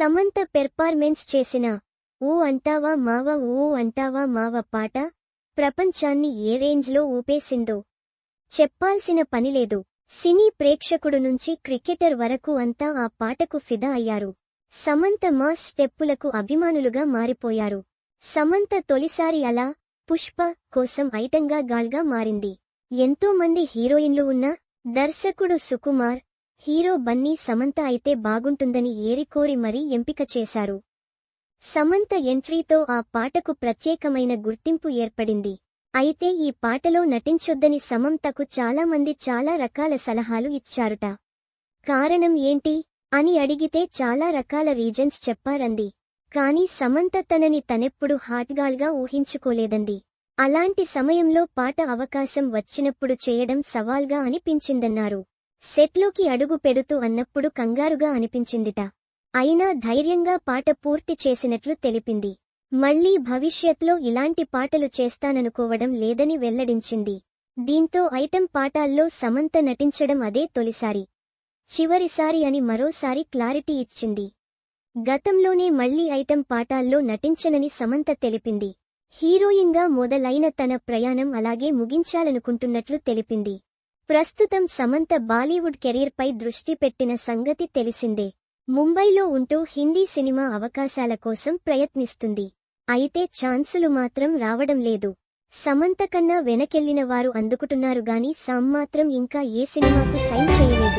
Samantha performance చేసిన ఊ అంటావా మావ ఊ అంటావా మావ పాట ప్రపంచాన్ని ఏ రేంజ్లో ఊపేసిందో. చెప్పాల్సిన పనిలేదు సినీ ప్రేక్షకుడు నుంచి క్రికెటర్ వరకు అంతా ఆ పాటకు ఫిదా అయ్యారు. సమంత మాస్ స్టెప్పులకు అభిమానులుగా మారిపోయారు. సమంత తొలిసారి అలా పుష్ప కోసం ఐటంగా గాల్గా మారింది. ఎంతో మంది హీరోయిన్లు ఉన్నా దర్శకుడు సుకుమార్ హీరో బన్నీ సమంత అయితే బాగుంటుందని ఏరికోరి మరీ ఎంపిక చేశారు. సమంత ఎంట్రీతో ఆ పాటకు ప్రత్యేకమైన గుర్తింపు ఏర్పడింది. అయితే ఈ పాటలో నటించొద్దని సమంతకు చాలామంది చాలా రకాల సలహాలు ఇచ్చారుట. కారణం ఏంటి? అని అడిగితే చాలా రకాల రీజన్స్ చెప్పారంది. కాని సమంత తనని తనెప్పుడు హాట్గాల్గా ఊహించుకోలేదంది. అలాంటి సమయంలో పాట అవకాశం వచ్చినప్పుడు చేయడం సవాల్గా అనిపించిందన్నారు. సెట్లోకి అడుగు పెడుతూ అన్నప్పుడు కంగారుగా అనిపించిందిట. అయినా ధైర్యంగా పాట పూర్తి చేసినట్లు తెలిపింది. మళ్ళీ భవిష్యత్లో ఇలాంటి పాటలు చేస్తాననుకోవడం లేదని వెల్లడించింది. దీంతో ఐటెం పాటాల్లో సమంత నటించడం అదే తొలిసారి. చివరిసారి అని మరోసారి క్లారిటీ ఇచ్చింది. గతంలోనే మళ్ళీ ఐటెం పాటాల్లో నటించనని సమంత తెలిపింది. హీరోయిన్గా మొదలైన తన ప్రయాణం అలాగే ముగించాలనుకుంటున్నట్లు తెలిపింది. ప్రస్తుతం సమంత బాలీవుడ్ కెరీర్పై దృష్టి పెట్టిన సంగతి తెలిసిందే. ముంబైలో ఉంటూ హిందీ సినిమా అవకాశాల కోసం ప్రయత్నిస్తుంది. అయితే ఛాన్సులు మాత్రం రావడం లేదు. సమంత కన్నా వెనకెళ్ళిన వారు అందుకుంటున్నారు గాని సామ్ మాత్రం ఇంకా ఏ సినిమాకు సైన్ చేయలేదు.